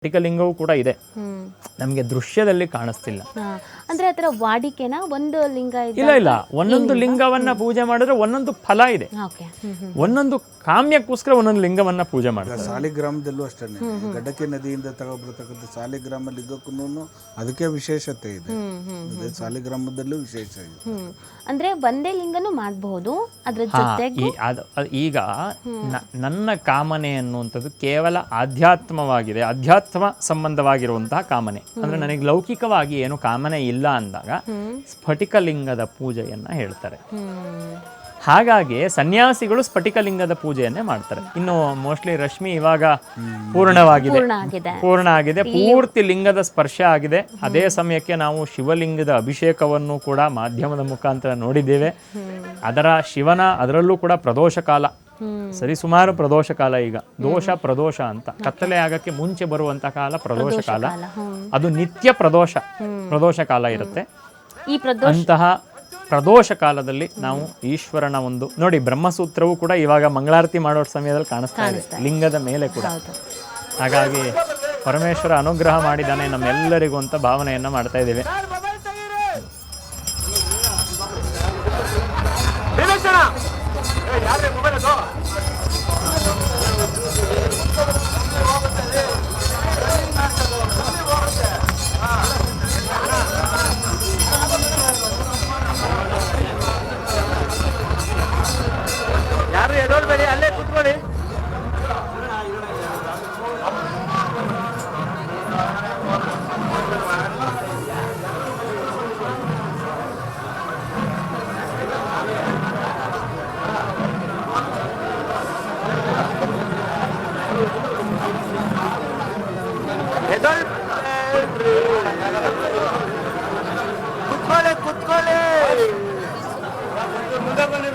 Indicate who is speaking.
Speaker 1: ಸ್ಫಟಿಕಲಿಂಗವೂ ಕೂಡ ಇದೆ.
Speaker 2: ಹ್ಮ್.
Speaker 1: ನಮಗೆ ದೃಶ್ಯದಲ್ಲಿ ಕಾಣಿಸ್ತಿಲ್ಲ.
Speaker 2: ಅಂದ್ರೆ ಆತರ ವಾಡಿಕೆನ ಒಂದು ಲಿಂಗ ಇದೆ
Speaker 1: ಇಲ್ಲ ಇಲ್ಲ. ಒಂದೊಂದು ಲಿಂಗವನ್ನ ಪೂಜೆ ಮಾಡಿದ್ರೆ ಒಂದೊಂದು ಫಲ ಇದೆ.
Speaker 2: ಓಕೆ. ಹ್ಮ್ ಹ್ಮ್.
Speaker 1: ಒಂದೊಂದು ಕಾಮ್ಯಕ್ಕೋಸ್ಕರ ಒಂದೊಂದು ಲಿಂಗವನ್ನ ಪೂಜೆ ಮಾಡ್ತಾರೆ.
Speaker 3: ಸಾಲಿಗ್ರಾಮದಲ್ಲೂ ಅಷ್ಟೇ. ಗಡಕೆ ನದಿಯಿಂದ ತಗೊಬರ್ತಕ್ಕಂಥ ಸಾಲಿಗ್ರಾಮ ಲಿಂಗಕ್ಕೂ ಅದಕ್ಕೆ ವಿಶೇಷತೆ ಇದೆ. ಸಾಲಿಗ್ರಾಮದಲ್ಲೂ ವಿಶೇಷ ಇದೆ.
Speaker 2: ಹ್ಮ್. ಅಂದ್ರೆ ಒಂದೇ ಲಿಂಗನೂ ಮಾಡಬಹುದು ಅದ್ರ ಜೊತೆಗೆ
Speaker 1: ಈಗ ನನ್ನ ಕಾಮನೆ ಅನ್ನುವಂಥದ್ದು ಕೇವಲ ಆಧ್ಯಾತ್ಮವಾಗಿದೆ. ಅಧ್ಯಾತ್ಮ ಸಂಬಂಧವಾಗಿರುವಂತಹ ಕಾಮನೆ. ಅಂದ್ರೆ ನನಗೆ ಲೌಕಿಕವಾಗಿ ಏನು ಕಾಮನೆ ಇಲ್ಲ ಅಂದಾಗ ಸ್ಫಟಿಕಲಿಂಗದ ಪೂಜೆಯನ್ನ ಹೇಳ್ತಾರೆ. ಹಾಗಾಗಿ ಸನ್ಯಾಸಿಗಳು ಸ್ಫಟಿಕಲಿಂಗದ ಪೂಜೆಯನ್ನೇ ಮಾಡ್ತಾರೆ. ಇನ್ನು ಮೋಸ್ಟ್ಲಿ ರಶ್ಮಿ ಇವಾಗ ಪೂರ್ಣವಾಗಿದೆ.
Speaker 2: ಪೂರ್ಣ ಆಗಿದೆ
Speaker 1: ಪೂರ್ಣ ಆಗಿದೆ ಪೂರ್ತಿ ಲಿಂಗದ ಸ್ಪರ್ಶ ಆಗಿದೆ. ಅದೇ ಸಮಯಕ್ಕೆ ನಾವು ಶಿವಲಿಂಗದ ಅಭಿಷೇಕವನ್ನು ಕೂಡ ಮಾಧ್ಯಮದ ಮುಖಾಂತರ ನೋಡಿದ್ದೇವೆ. ಅದರ ಶಿವನ ಅದರಲ್ಲೂ ಕೂಡ ಪ್ರದೋಷ ಕಾಲ ಸರಿ ಸುಮಾರು ಪ್ರದೋಷ ಕಾಲ ಈಗ. ದೋಷ ಪ್ರದೋಷ ಅಂತ. ಕತ್ತಲೆ ಆಗಕ್ಕೆ ಮುಂಚೆ ಬರುವಂತ ಕಾಲ ಪ್ರದೋಷ ಕಾಲ. ಅದು ನಿತ್ಯ ಪ್ರದೋಷ. ಪ್ರದೋಷ ಕಾಲ ಇರುತ್ತೆ. ಅಂತಹ ಪ್ರದೋಷ ಕಾಲದಲ್ಲಿ ನಾವು ಈಶ್ವರನ ಒಂದು ನೋಡಿ ಬ್ರಹ್ಮಸೂತ್ರವು ಕೂಡ ಇವಾಗ ಮಂಗಳಾರತಿ ಮಾಡೋ ಸಮಯದಲ್ಲಿ ಕಾಣಿಸ್ತಾ ಇದೆ. ಲಿಂಗದ ಮೇಲೆ ಕೂಡ. ಹಾಗಾಗಿ ಪರಮೇಶ್ವರ ಅನುಗ್ರಹ ಮಾಡಿದ್ದಾನೆ ನಮ್ಮೆಲ್ಲರಿಗೂ ಅಂತ ಭಾವನೆಯನ್ನ ಮಾಡ್ತಾ ಇದ್ದೀವಿ.
Speaker 4: ಯಾರು ಎದೋಳ್ಬೇಡಿ ಅಲ್ಲೇ ಕುತ್ಕೊಳ್ಳಿ. ಕುತ್ಕೊಳ್ಳಿ ಕುತ್ಕೊಳ್ಳಿ. ಮುಂದೆ ಬನ್ನಿ